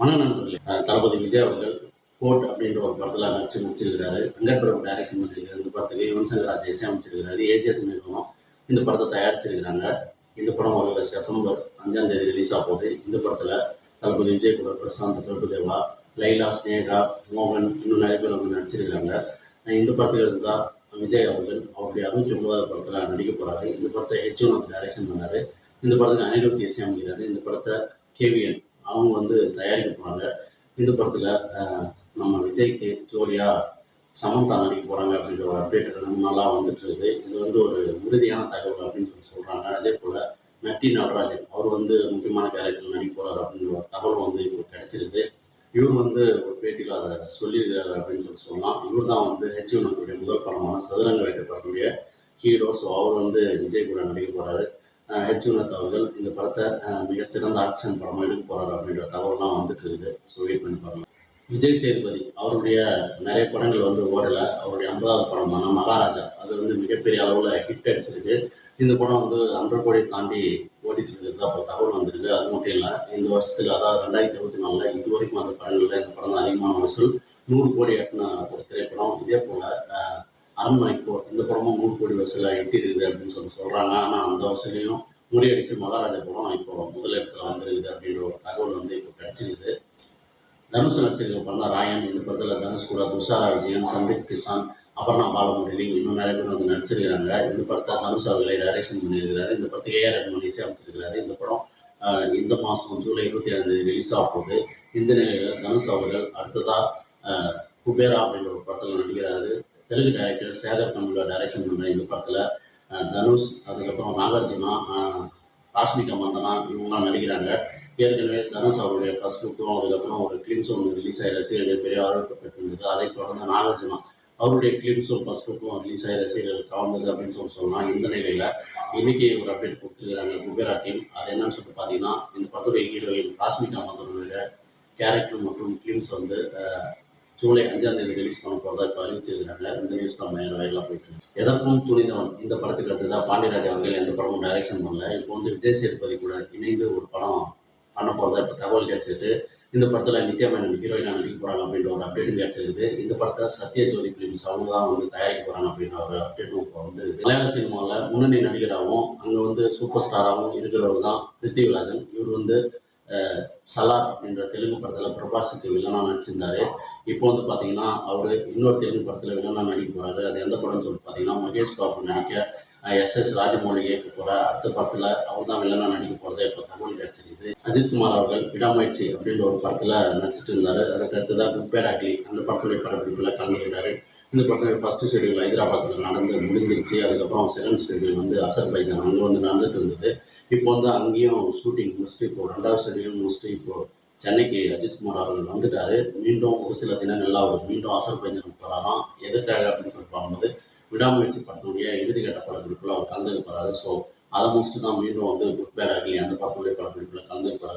வணக்கம் நண்பர்களே தளபதி விஜய் அவர்கள் கோட் அப்படின்ற ஒரு படத்தில் நடிச்சு முடிச்சிருக்கிறாரு. வெங்கட்பிரபு டைரக்ஷன் பண்ணியிருக்காரு இந்த படத்துக்கு யுவன் சங்கர் ராஜா இசையமைச்சிருக்கிறாரு ஏஜிஎஸ் நிறுவனம் இந்த படத்தை தயாரிச்சிருக்கிறாங்க. இந்த படம் வருகிற செப்டம்பர் அஞ்சாம் தேதி ரிலீஸ் ஆக போகுது. இந்த படத்தில் தளபதி விஜய் கூட பிரசாந்த் பிரபுதேவா லைலா ஸ்னேகா மோகன் இன்னும் நிறைய பேர் வந்து நடிச்சிருக்கிறாங்க. இந்த படத்தில் இருந்தால் விஜய் அவர்கள் அவருடைய அறுபத்தி ஒன்பதாவது படத்தில் நடிக்க போகிறாரு இந்த படத்தை ஹெச்ஓ வந்து டைரக்ஷன் பண்ணார். இந்த படத்துக்கு அனிருத் இசையமைக்கிறாரு. இந்த படத்தை கேவிஎன் அவங்க வந்து தயாரிக்க போகிறாங்க இந்த படத்தில் நம்ம விஜய்க்கு ஜோலியாக சமந்தா நடிக்க போகிறாங்க அப்படின்ற ஒரு அப்டேட் ரொம்ப நல்லா வந்துட்டு இருக்குது. இது வந்து ஒரு உறுதியான தகவல் அப்படின்னு சொல்லி சொல்கிறாங்க அதே போல் நட்டி நடராஜன் அவர் வந்து முக்கியமான கேரக்டர் நடிக்க போகிறார் அப்படின்ற ஒரு தகவல் வந்து இப்போ கிடைச்சிருக்கு. இவர் வந்து ஒரு பேட்டியில் அதை சொல்லியிருக்காரு அப்படின்னு சொல்லி சொல்லலாம். இவர் தான் வந்து ஹெச்யூனுடைய முதல் படமான சதுரங்க வேட்டைப்படக்கூடிய ஹீரோ ஸோ அவர் வந்து விஜய் கூட நடிக்க போகிறாரு ஹெச் ஹெச்யூனத் அவர்கள் இந்த படத்தை மிகச்சிறந்த ஆக்ஷன் படமாக எடுக்க போகிறார் அப்படின்ற தகவல்லாம் வந்துட்டு இருக்குது. ஸோ வெயிட் பண்ணி பாருங்க விஜய் சேதுபதி அவருடைய நிறைய படங்கள் வந்து ஓடலை. அவருடைய ஐம்பதாவது படமான மகாராஜா. அது வந்து மிகப்பெரிய அளவில் ஹிட் அடிச்சிருக்கு. இந்த படம் வந்து ஹண்ட்ரட் கோடி தாண்டி ஓடிட்டு இருக்கிறது அப்போ தகவல் வந்திருக்கு. அது மட்டும் இல்லை இந்த வருஷத்துக்கு அதாவது ரெண்டாயிரத்தி இருபத்தி நாலில் இது வரைக்கும் அந்த படங்களில் இந்த படம் தான் அதிகமான வசூல். நூறு கோடி எட்டின ஒரு திரைப்படம். இதே போல் அரண்மனை இந்த படமும் நூறு கோடி வசூலாக எட்டிருக்குது அப்படின்னு சொல்லி சொல்கிறாங்க ஆனால் அந்த வசூலையும் முறியடித்து மகாராஜா படம் இப்போ முதலிடத்தில் வந்துருக்குது அப்படின்ற ஒரு தகவல் வந்து இப்போ கிடச்சிருக்குது. தனுஷ் நட்சத்திரம் பண்ண ராயன் இந்த படத்தில் தனுஷ் கூட துஷாரா விஜயன் சந்தீப் கிஷான் அபர்ணா பாலமுரளி இன்னும் நிறைய பேர் வந்து நடிச்சிருக்கிறாங்க. இந்த படத்தை தனுஷ் அவர்களை டைரக்ஷன் பண்ணியிருக்கிறாரு. இந்த படத்துக்கு ஏஆர் ரஹ்மான் இசையமைச்சிருக்கிறாரு. இந்த படம் இந்த மாதம் ஜூலை இருபத்தி ஐந்து ரிலீஸ் ஆக போகுது. இந்த நிலையில் தனுஷ் அவர்கள் அடுத்ததாக குபேரா அப்படின்ற ஒரு படத்தில் நடிக்கிறாரு. தெலுங்கு டைரக்டர் சேகர் கமுலா டைரக்ஷன் பண்ணுற இந்த படத்தில் தனுஷ் அதுக்கப்புறம் நாகார்ஜுனா ராஷ்மிகா மந்தனா இவங்கெல்லாம் நடிக்கிறாங்க. ஏற்கனவே தனுஷ் அவருடைய ஃபர்ஸ்ட் லுக்கும் அதுக்கப்புறம் ஒரு கிளிம்ஸ் ஒன்று ரிலீஸ் ஆகி ரசிகர்கள் பெரிய வரவேற்பு பெற்றிருந்தது. அதை தொடர்ந்து நாகார்ஜுனா அவருடைய கிளிம்ஸும் ஃபர்ஸ்ட் லுக்கும் ரிலீஸ் ஆகி ரசிகர்கள் கவர்ந்தது அப்படின்னு சொல்லி சொன்னால் இந்த நிலையில் இன்னைக்கு ஒரு அப்டேட் கொடுத்துருக்காங்க குபேரா டீம் அது என்னன்னு சொல்லிட்டு பார்த்தீங்கன்னா இந்த படத்துடைய ஹீரோயின் ராஷ்மிகா மந்தனுடைய கேரக்டர் மற்றும் கிளிம்ஸ் வந்து ஜூலை அஞ்சாம் தேதி ரிலீஸ் பண்ண போகிறதா இப்போ அறிவிச்சிருக்கிறாங்க. இந்த நியூஸ் தான் மேலே வயலாக போயிட்டு இருக்கு. எதற்கும் துணிந்தவன். இந்த படத்துக்கு அடுத்ததாக பாண்டியராஜ் அவர்கள் எந்த படமும் டைரக்ஷன் பண்ணல. இப்போ வந்து விஜய் சேதுபதி கூட இணைந்து ஒரு படம் பண்ண போகிறதா இப்போ தகவல் கிடைச்சிருக்கு. இந்த படத்தில் நித்யா மேனன் ஹீரோயினாக நடிக்க போகிறாங்க அப்படின்ற ஒரு அப்டேட்டும் கிடைச்சிருக்கு. இந்த படத்தில் சத்ய ஜோதி ஃபிலிம்ஸ் அவங்க தான் வந்து தயாரிக்க போகிறாங்க அப்படின்ற ஒரு அப்டேட்டும் இப்போ வந்துருக்கு. மலையாள சினிமாவில் முன்னணி நடிகராகவும் அங்கே வந்து சூப்பர் ஸ்டாராகவும் இருக்கிறவர் தான் பிருத்திவிராஜன். இவர் வந்து சலார் அப்படின்ற தெலுங்கு படத்தில் பிரபாஸுக்கு வில்லனாக நடிச்சிருந்தாரு. இப்போ வந்து பார்த்தீங்கன்னா அவர் இன்னொரு தெலுங்கு படத்தில் வில்லனாக நடிக்க போகிறாரு அது எந்த படம்னு சொல்லிட்டு பார்த்தீங்கன்னா மகேஷ் பாபு நடிக்க எஸ் எஸ் ராஜமௌழி இயக்க போகிற அடுத்த படத்தில் அவர் தான் வில்லனாக நடிக்க போகிறத இப்போ தகவல் கிடைச்சிருக்குது அஜித்குமார் அவர்கள் விடாமுயற்சி அப்படின்ற ஒரு படத்தில் நடிச்சிட்டு இருந்தார். அதுக்கு தான் குப்பேர் அக்லி அந்த படத்துடைய படப்பிடிப்பில் கலந்துக்கிட்டார் இந்த படத்துடைய ஃபஸ்ட்டு ஷெடியூல் ஹைதராபாத்தில் நடந்து முடிஞ்சிருச்சு. அதுக்கப்புறம் செகண்ட் ஷெடியூல் வந்து அசர்பைஜான் அங்கே வந்து நடந்துட்டு இருந்தது. இப்போ வந்து அங்கேயும் ஷூட்டிங் முடிச்சுட்டு இப்போ ரெண்டாவது ஷெடியூல் முடிச்சுட்டு இப்போ சென்னைக்கு அஜித்குமார் அவர்கள் வந்துட்டாரு. மீண்டும் ஒரு சில தினங்கள்ல அவர் மீண்டும் அசர்பைஜானுக்கு போகிறாராம் எதற்காக அப்படின்னு சொல்லி பார்க்கும்போது விடாமுயற்சி படத்துடைய இறுதிக்கட்ட படப்பிடிப்பில் அவர் கலந்துக்க போகிறாரு ஸோ அதை முடிச்சுட்டு தான் மீண்டும் வந்து குட் பேட் அந்த படத்துடைய படப்பிடிப்பில் கலந்துக்க போகிறாரு